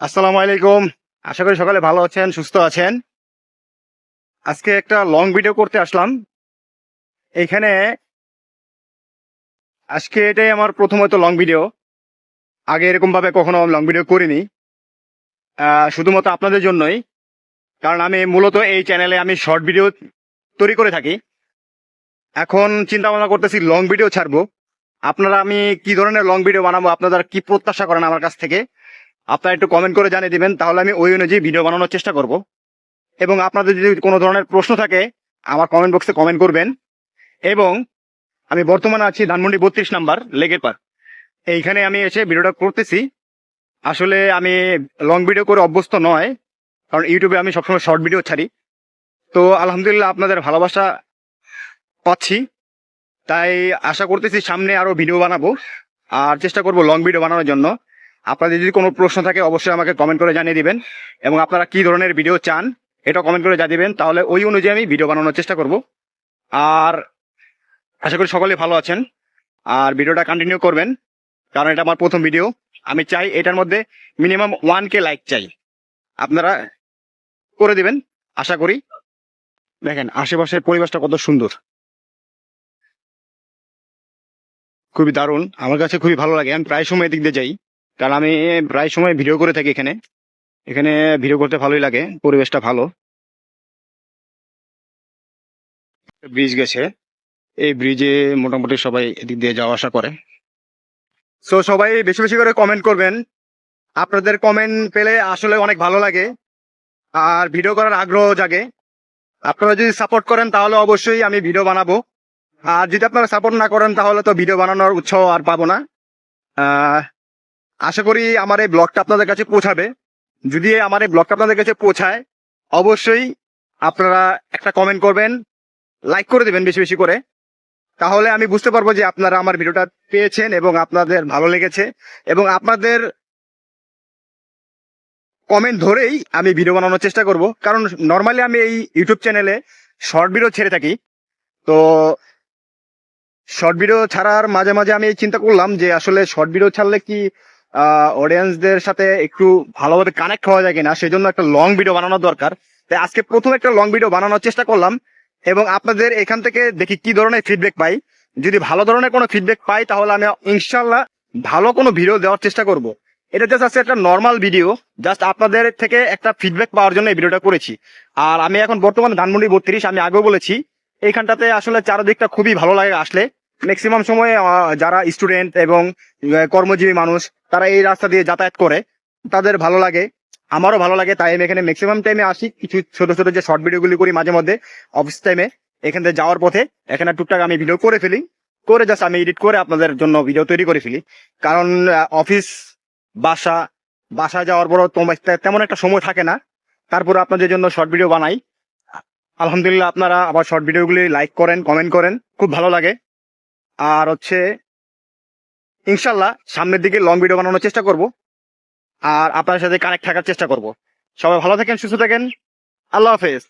আসসালামু আলাইকুম। আশা করি সকালে ভালো আছেন, সুস্থ আছেন। আজকে একটা লং ভিডিও করতে আসলাম। এখানে আজকে এটাই আমার প্রথম হয়তো লং ভিডিও আগে এরকমভাবে কখনো লং ভিডিও করিনি। শুধুমাত্র আপনাদের জন্যই। কারণ আমি মূলত এই চ্যানেলে আমি শর্ট ভিডিও তৈরি করে থাকি। এখন চিন্তা ভাবনা করতেছি লং ভিডিও ছাড়বো। আপনারা আমি কি ধরনের লং ভিডিও বানাবো আপনারা কি প্রত্যাশা করেন আমার কাছ থেকে? আপনারা একটু কমেন্ট করে জানিয়ে দিবেন, তাহলে আমি ওই অনুযায়ী ভিডিও বানানোর চেষ্টা করব। এবং আপনাদের যদি কোনো ধরনের প্রশ্ন থাকে, আমার কমেন্ট বক্সে কমেন্ট করবেন। এবং আমি বর্তমানে আছি ধানমন্ডি বত্রিশ নাম্বার লেগের পার এইখানে আমি এসে ভিডিওটা করতেছি। আসলে আমি লং ভিডিও করে অভ্যস্ত নয়, কারণ ইউটিউবে আমি সবসময় শর্ট ভিডিও ছাড়ি। তো আলহামদুলিল্লাহ আপনাদের ভালোবাসা পাচ্ছি। তাই আশা করতেছি সামনে আরও ভিডিও বানাবো। আর চেষ্টা করব লং ভিডিও বানানোর জন্য। আপনাদের যদি কোনো প্রশ্ন থাকে, অবশ্যই আমাকে কমেন্ট করে জানিয়ে দিবেন। এবং আপনারা কি ধরনের ভিডিও চান, এটা কমেন্ট করে জানিয়ে দিবেন। তাহলে ওই অনুযায়ী আমি ভিডিও বানানোর চেষ্টা করব। আর আশা করি সকলে ভালো আছেন। আর ভিডিওটা কন্টিনিউ করবেন, কারণ এটা আমার প্রথম ভিডিও আমি চাই এটার মধ্যে মিনিমাম ওয়ান কে লাইক চাই। আপনারা করে দিবেন, আশা করি। দেখেন, আশেপাশের পরিবেশটা কত সুন্দর। খুবই দারুণ। আমার কাছে খুবই ভালো লাগে। আমি প্রায় সময় এদিক দিয়ে যাই। কারণ আমি প্রায় সময় ভিডিও করে থাকি এখানে। এখানে ভিডিও করতে ভালোই লাগে, পরিবেশটা ভালো। ব্রিজ গেছে। এই ব্রিজে মোটামুটি সবাই এদিক দিয়ে যাওয়া আসা করে। সো সবাই বেশি বেশি করে কমেন্ট করবেন। আপনাদের কমেন্ট পেলে আসলে অনেক ভালো লাগে। আর ভিডিও করার আগ্রহ জাগে। আপনারা যদি সাপোর্ট করেন তাহলে অবশ্যই আমি ভিডিও বানাবো। আর যদি আপনারা সাপোর্ট না করেন তাহলে তো ভিডিও বানানোর উৎসাহ আর পাবো না। আশা করি আমার এই ব্লগটা আপনাদের কাছে পৌঁছাবে। যদি আমার এই ব্লগটা আপনাদের কাছে পৌঁছায়, অবশ্যই আপনারা একটা কমেন্ট করবেন লাইক করে দেবেন বেশি বেশি করে। তাহলে আমি বুঝতে পারব যে আপনারা আমার ভিডিওটা পেয়েছেন এবং আপনাদের ভালো লেগেছে এবং আপনাদের কমেন্ট ধরেই আমি ভিডিও বানানোর চেষ্টা করব। কারণ নর্মালি আমি এই ইউটিউব চ্যানেলে শর্ট ভিডিও ছেড়ে থাকি। তো শর্ট ভিডিও ছাড়ার মাঝে মাঝে আমি চিন্তা করলাম যে আসলে শর্ট ভিডিও ছাড়লে কি অডিয়েন্সদের সাথে একটু ভালোভাবে কানেক্ট হওয়া যায় কিনা সেই জন্য একটা লং ভিডিও বানানোর দরকার। তাই আজকে প্রথম একটা লং ভিডিও বানানোর চেষ্টা করলাম এবং আপনাদের এখান থেকে দেখি কি ধরনের ফিডব্যাক পাই। যদি ভালো ধরনের কোনো ফিডব্যাক পাই, তাহলে আমি ইনশাল্লাহ ভালো কোনো ভিডিও দেওয়ার চেষ্টা করব। এটা জাস্ট আছে একটা নর্মাল ভিডিও জাস্ট আপনাদের থেকে একটা ফিডব্যাক পাওয়ার জন্য এই ভিডিওটা করেছি। আর আমি এখন বর্তমানে ধানমন্ডি বত্রিশ, আমি আগেও বলেছি, এইখানটাতে আসলে চারদিকটা খুবই ভালো লাগে আসলে। ম্যাক্সিমাম সময়ে যারা স্টুডেন্ট এবং কর্মজীবী মানুষ, তারা এই রাস্তা দিয়ে যাতায়াত করে। তাদের ভালো লাগে, আমারও ভালো লাগে, তাই আমি এখানে ম্যাক্সিমাম টাইমে আসি। কিছু ছোট ছোট যে শর্ট ভিডিওগুলি করি মাঝে মধ্যে অফিস টাইমে এখান থেকে যাওয়ার পথে, এখানে টুকটাক আমি ভিডিও করে ফেলি। করে জাস্ট আমি এডিট করে আপনাদের জন্য ভিডিও তৈরি করে ফেলি। কারণ অফিস বাসা বাসা যাওয়ার পরও তোমার তেমন একটা সময় থাকে না। তারপরে আপনাদের জন্য শর্ট ভিডিও বানাই। আলহামদুলিল্লাহ আপনারা আবার শর্ট ভিডিওগুলি লাইক করেন কমেন্ট করেন, খুব ভালো লাগে। আর হচ্ছে, ইনশাল্লাহ সামনের দিকে লং ভিডিও বানানোর চেষ্টা করব। আর আপনার সাথে কানেক্ট থাকার চেষ্টা করব। সবাই ভালো থাকেন, সুস্থ থাকেন। আল্লাহ হাফেজ।